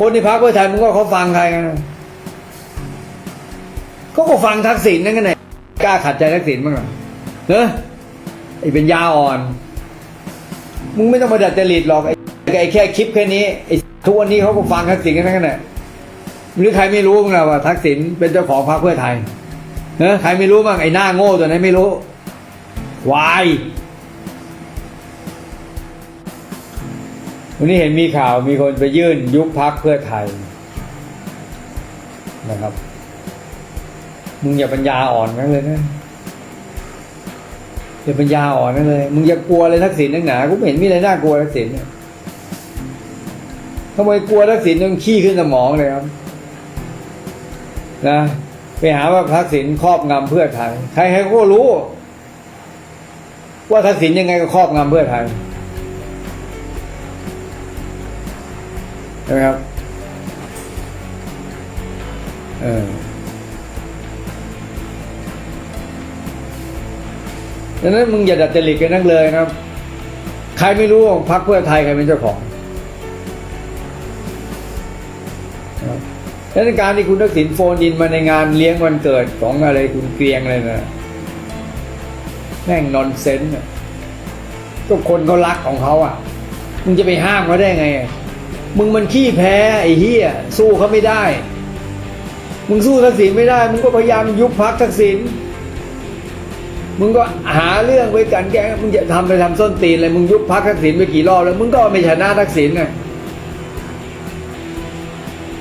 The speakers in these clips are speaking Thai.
คนที่พักเพื่อไทยมึงก็เขาฟังใครกันเขาก็ฟังทักษิณนั่นกันไหนกล้าขัดใจทักษิณบ้างเหรอเนอะไอ้เป็นยาอ่อน มึงไม่ต้องมาดัดจริตหรอกไอ้แค่คลิปแค่นี้ไอ้ทุกวันนี้เขาก็ฟังทักษิณกันทั้งนั้นแหละหรือใครไม่รู้มั้งล่ะว่า ทักษิณเป็นเจ้าของพรรคเพื่อไทยเนอะใครไม่รู้บ้างไอ้หน้าโง่ตัวนั้นไม่รู้วาย วันนี้เห็นมีข่าวมีคนไปยื่นยุบพักเพื่อไทยนะครับ มึงอย่าปัญญาอ่อนนั่นเลยนะอย่าปัญญาอ่อนนั่นเลย มึงอย่ากลัวเลยทักษิณนักหนากูไม่เห็นมีอะไรน่ากลัวทักษิณเนี่ยทำไมกลัวทักษิณจนขี้ขึ้นสมองเลยครับ นะไปหาว่าทักษิณครอบงำเพื่อไทย ใครใครก็รู้ ว่าทักษิณยังไงก็ครอบงำเพื่อไทย ช่ไหมครับ เออดังนั้นมึงอย่าดัดจริตกันนักเลยนะครับ ใครไม่รู้ของพรรคเพื่อไทยใครเป็นเจ้าของดังนั้นการที่คุณทักษิณโฟนอินมาในงานเลี้ยงวันเกิดของอะไรคุณเกรียงอะไรนะแม่งนอนเซนต์ก็คนเขารักของเขาอะ มึงจะไปห้ามเขาได้ไงอะ มึงมันขี้แพ้ไอ้เหี้ยสู้เขาไม่ได้ มึงสู้ทักษิณไม่ได้ มึงก็พยายามยุบพักทักษิณมึงก็หาเรื่องไว้กันแก้มึงจะทำไปทำส้นตีนอะไรมึงยุบพักทักษิณไปกี่รอบแล้ว มึงก็ไม่ชนะทักษิณไง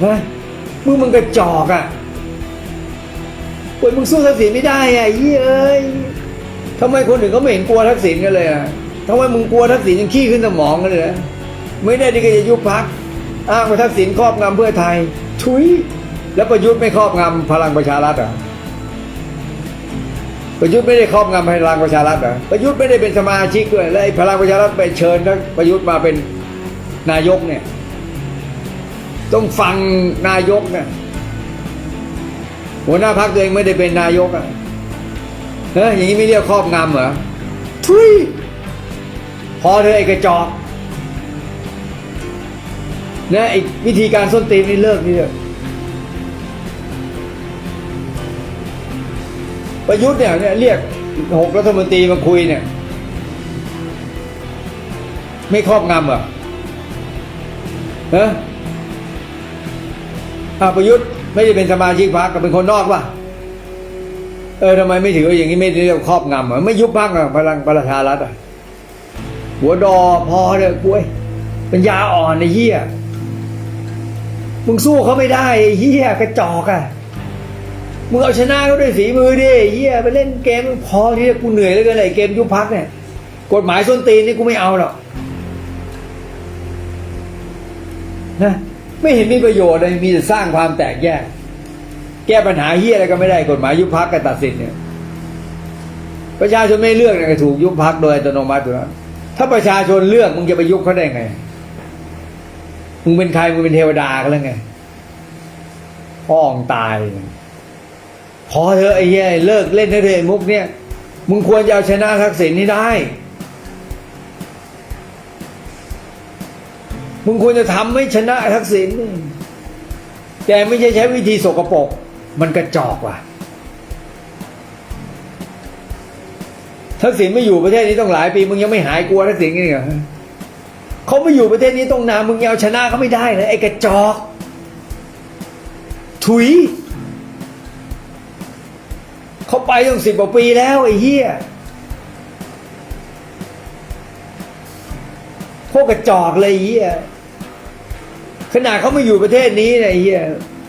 ฮะมึงมึงกระจอกอะเว้ยมึงสู้ทักษิณไม่ได้อะไอ้เหี้ยเอ้ยทำไมคนอื่นเขาไม่เห็นกลัวทักษิณกันเลยอะทำไมมึงกลัวทักษิณยังขี้ขึ้นสมองกันเลยอะไม่ได้ดีก็จะยุบพัก อ้างว่าทักษิณครอบงำเพื่อไทยชุย แล้วประยุทธ์ไม่ครอบงำพลังประชารัฐเหรอะประยุทธ์ไม่ได้ครอบงำพลังประชารัฐเหรอประยุทธ์ไม่ได้เป็นสมาชิกด้วยแล้วไอ้พลังประชารัฐไปเชิญทั้งประยุทธ์มาเป็นนายกเนี่ย ต้องฟังนายกเนี่ยหัวหน้าพรรคตัวเองไม่ได้เป็นนายกอะเฮ้ยอย่างนี้ไม่เรียกครอบงำเหรอทุยพอเธอไอ้กระจอก นะไอ้วิธีการส้นตีนนี่เลิกนี่เถอะประยุทธ์เนี่ยเรียกหกรัฐมนตรีมาคุยเนี่ย ไม่ครอบงำเหรอฮะอาประยุทธ์ไม่ได้เป็นสมาชิกพรรคก็เป็นคนนอกป่ะเออทำไมไม่ถือว่าอย่างนี้ไม่เรียกครอบงำเหรอไม่ยุบพรรคอะพลังประชารัฐอะหัวดอพอเลยกุ้ยเป็นยาอ่อนไอ้เหี้ย มึงสู้เขาไม่ได้ไอ้เหี้ยกระจอกอะมึงเอาชนะเขาด้วยฝีมือดิเฮียไปเล่นเกมพอที่กูเหนื่อยแล้วกันไอ้เกมยุบพักเนี่ย กฎหมายส้นตีนนี่กูไม่เอาหรอกนะไม่เห็นมีประโยชน์เลยมีแต่สร้างความแตกแยก แก้ปัญหาเฮียอะไรก็ไม่ได้กฎหมายยุบพักกับตัดสินเนี่ยประชาชนไม่เลือกเนี่ยถูกยุบพักโดยอัตโนมัติอยู่แล้วถ้าประชาชนเลือกมึงจะไปยุบเขาได้ไง มึงเป็นใครมึงเป็นเทวดากันแล้วไงพ่อองตาย พอเธอไอ้เหี้ยเลิกเล่นได้เลยมุกเนี่ย มึงควรจะเอาชนะทักษิณนี่ได้ มึงควรจะทำให้ชนะทักษิณแต่ไม่ใช่ใช้วิธีสกปรกมันกระจอกว่ะทักษิณไม่อยู่ประเทศนี้ต้องหลายปี มึงยังไม่หายกลัวทักษิณกันอีกเหรอ เขาไม่อยู่ประเทศนี้ต้องนานมึงยังเอาชนะเขาไม่ได้เลยไอ้กระจอก ถุย เขาไปตั้งสิบกว่าปีแล้วไอ้เหี้ยพวกกระจอกเลยไอ้เหี้ยขนาดเขาไม่อยู่ประเทศนี้เนี่ยไอ้เหี้ย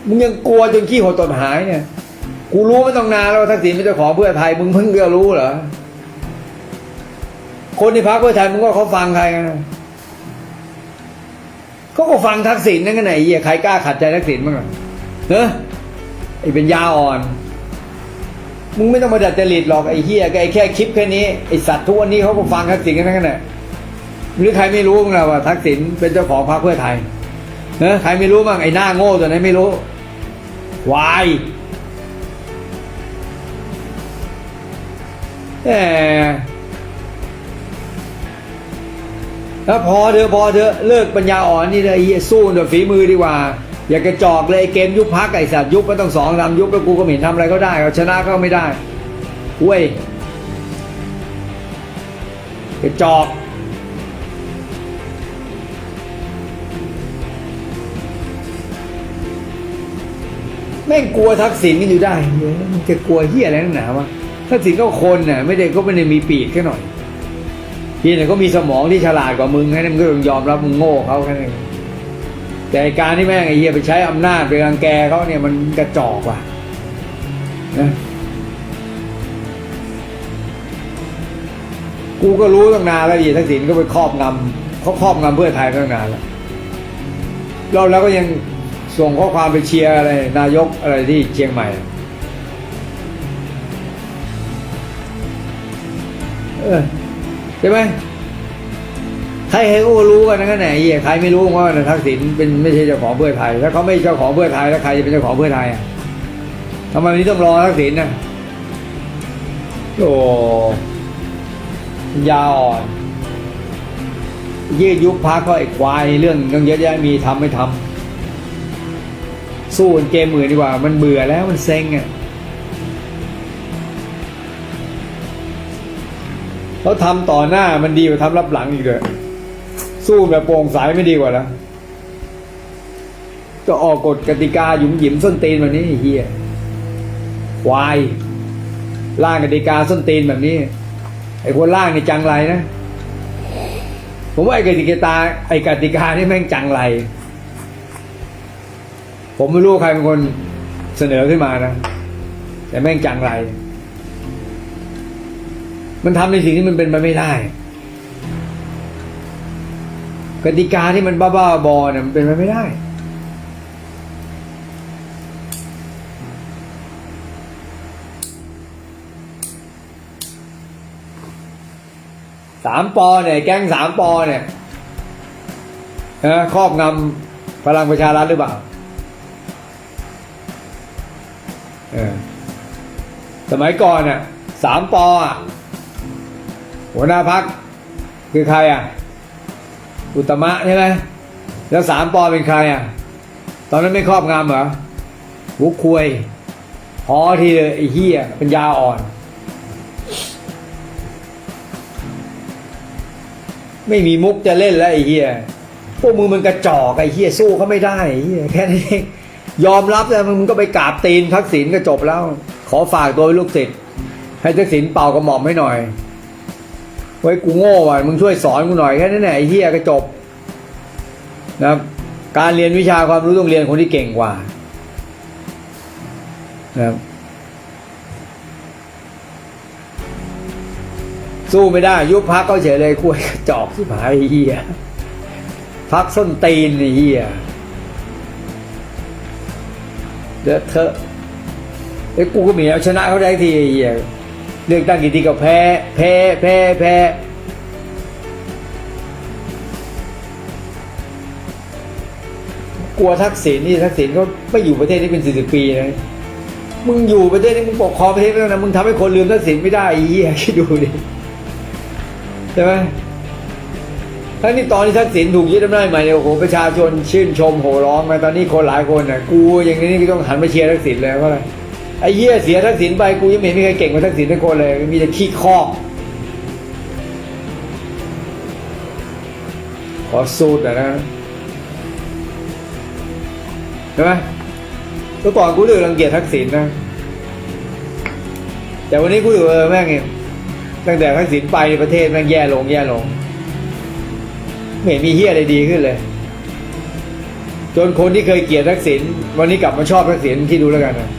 มึงยังกลัวจนขี้หดตดหายเนี่ย กูรู้มาต้องนานแล้วทักษิณเป็นเจ้าของเพื่อไทย มึงเพิ่งจะรู้เหรอ คนที่พักเพื่อไทยมึงว่าเขาฟังใครกัน เขาก็ฟังทักษิณนั่นกันไหนไอ้เหี้ยใครกล้าขัดใจทักษิณบ้างเนอะไอ้เป็นยาอ่อน มึงไม่ต้องมาดัดจริตหรอกไอ้เฮียไอ้แค่คลิปแค่นี้ไอ้สัตว์ทุกวันนี้เขาก็ฟังทักษิณกันทั้งนั้นแหละหรือใครไม่รู้มั้งล่ะว่าทักษิณเป็นเจ้าของพรรคเพื่อไทยเนอะใครไม่รู้บ้างไอ้หน้าโง่ตัวนั้นไม่รู้วายแห แล้วพอเถอพอเถอเลิกปัญญาอ่อนนี่เลยสู้ด้วยฝีมือดีกว่า อย่ากระจอกเลยเกมยุบพักไอสัตว์ยุบก็ต้องสองสามยุบแล้วกูก็ไม่เห็นทำอะไรก็ได้เอาชนะก็ไม่ได้เว้ยกระจอกแม่งกลัวทักษิณกันอยู่ได้เฮ้ยมันจะกลัวเฮียอะไรนักหนาวะทักษิณก็คนน่ะ ไม่ได้ก็ไม่ได้มีปีกแค่หน่อย เพียงแต่ยก็มีสมองที่ฉลาดกว่ามึงแค่นั้นมึงก็ต้องยอมรับมึงโง่เขาแค่นั้นแต่การที่แม่งไอ้เฮียไปใช้อำนาจไปรังแกเขาเนี่ยมันกระจอกว่ะนะกูก็รู้ตั้งนานแล้วอีทักษิณก็ไปครอบงำเขาครอบงำเพื่อไทยตั้งนานแล้วเราแล้วก็ยังส่งข้อความไปเชียร์อะไรนายกอะไรที่เชียงใหม่เออ ใช่ไหมใครเห็นก็รู้กันนะไหนเหี้ยใครไม่รู้ว่าทักษิณเป็นไม่ใช่เจ้าของเพื่อไทยถ้าเขาไม่เจ้าของเพื่อไทยแล้วใครจะเป็นเจ้าของเพื่อไทยอะทำไมวันนี้ต้องรอทักษิณนะโอ้ยาอ่อนยืดยุบพักก็ไอ้ควายเรื่องเรื่องเยอะแยะมีทำไม่ทำสู้เกมอื่นดีกว่า มันเบื่อแล้วมันเซ็งอะ เขาทำต่อหน้ามันดีกว่าทำรับหลังอีกเลยสู้แบบโปร่งใสไม่ดีกว่าแล้วก็ออกกฎกติกาหยุมหยิมส้นตีนแบบนี้เฮียควายร่างกติกาส้นตีนแบบนี้ ไอ้คนล่างนี่จังไรนะผมว่าไอ้กติกาไอ้กติกานี่แม่งจังไรผมไม่รู้ใครเป็นคนเสนอขึ้นมานะ แต่แม่งจังไร มันทำในสิ่งที่มันเป็นไปไม่ได้ กติกาที่มันบ้าๆบอเนี่ยมันเป็นไปไม่ได้ สามปอเนี่ย แก๊งสามปอเนี่ยนะครอบงำพลังประชารัฐหรือเปล่าเออสมัยก่อนน่ะสามปออะ หัวหน้าพักคือใครอะ อุตมะใช่ไหมแล้วสามปอเป็นใครอะ ตอนนั้นไม่ครอบงำเหรอหุกควยพอทีเลยไอ้เหี้ยเป็นยาอ่อน ไม่มีมุกจะเล่นแล้วไอ้เฮียพวกมึงมันกระจอกไอ้เฮียสู้เขาไม่ได้ไอ้เฮียแค่นี้ยอมรับแล้วมึงก็ไปกราบตีนทักษิณก็จบแล้ว ขอฝากตัวเป็นลูกศิษย์ให้ทักษิณเป่ากระหม่อมให้หน่อย ไว้กูโง่ว่ะมึงช่วยสอนกูหน่อยแค่นั้นแหละไอ้เฮียก็จบนะครับการเรียนวิชาความรู้ต้องเรียนคนที่เก่งกว่านะครับสู้ไม่ได้ ยุบพักก็เฉยเลยคุยกระจอกที่หายไอ้เฮียพักส้นตีนไอ้เฮียเดือดเถอะไอ้กูก็มีเอาชนะเขาได้ทีไอ้เฮีย เลือกตั้งกี่ทีก็แพ้แพ้แพ้แพ้กลัวทักษิณนี่ทักษิณเขาไม่อยู่ประเทศนี้เป็นสี่สิบปีนะมึงอยู่ประเทศนี้มึงปกครองประเทศแล้วนะมึงทำให้คนลืมทักษิณไม่ได้อีคิดดูดิใช่ไหมทั้งที่ตอนที่ทักษิณถูกยึดอำนาจใหม่เนี่ยโอ้โหประชาชนชื่นชมโห่ร้องมาตอนนี้คนหลายคนน่ะกูอย่างนี้ก็ต้องหันมาเชียร์ทักษิณเลยเพราะอะไร ไอ้เหี้ยเสียทักษิณไปกูยังไม่เห็นมีใครเก่งกว่าทักษิณทุกคนเลยมีแต่ขี้คอกขอสูตรหน่อยนะใช่ไหมเมื่อก่อนกูเลือกรังเกียจทักษิณนะ แต่วันนี้กูอยู่เออแม่งเนี่ยตั้งแต่ทักษิณไปประเทศแม่งแย่ลงแย่ลงไม่เห็นมีเฮียอะไรดีขึ้นเลย จนคนที่เคยเกลียดทักษิณวันนี้กลับมาชอบทักษิณที่ดูแล้วกันนะ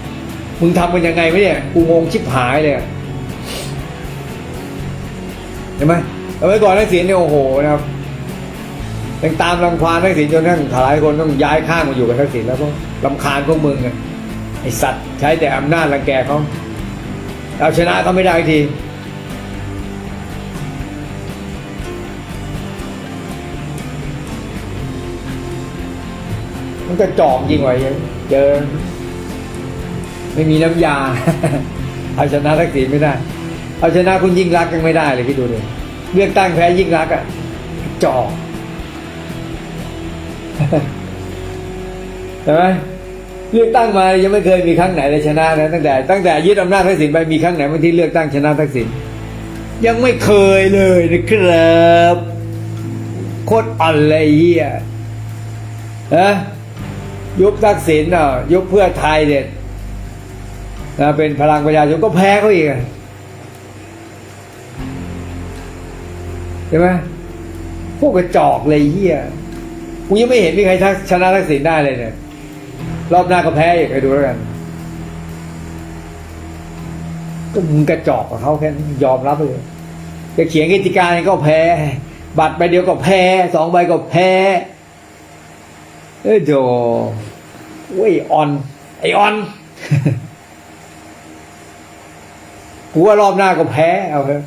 มึงทำมันยังไงไม่เนี่ย กูงงชิบหายเลยเห็นไหมเอาไว้ก่อนทักษิณเนี่ยโอ้โหนะครับยังตามรังควานทักษิณจนทั้งหลายคนต้องย้ายข้างมาอยู่กับทักษิณแล้วก็ลำคาญพวกมึงไงไอสัตว์ใช้แต่อำนาจรังแกเขาเอาชนะเขาไม่ได้ทีมันก็จอกจริงไว้เจอ ไม่มีน้ำยา เอาชนะทักษิณไม่ได้ เอาชนะคุณยิ่งรักยังไม่ได้เลยคิดดูเลยเลือกตั้งแพ้ยิ่งรักอะจอกใช่ไหมเลือกตั้งมายังไม่เคยมีครั้งไหนเลยชนะนะตั้งแต่ตั้งแต่ยึดอำนาจทักษิณไปมีครั้งไหนบางที่เลือกตั้งชนะทักษิณยังไม่เคยเลยนะครับโคตรอ่อนเลยเฮียนะยุบทักษิณอะยุบเพื่อไทยเด็ด นะเป็นพลังประชาชนก็แพ้เขาอีกอะใช่ไหมพวกกระจอกเลยเฮียกูยังไม่เห็นมีใครทักชนะทักษิณได้เลยเนี่ยรอบหน้าก็แพ้อีกไปดูแล้วกันก็มึงกระจอกกับเขาแค่นั้ยอมรับไปเลยจะเขียนกิจการก็แพ้ บัตรใบเดียวก็แพ้สองใบก็แพ้เอ้ยโดเว้ยออน ไอออน กูว่ารอบหน้าก็แพ้เอาเถอะ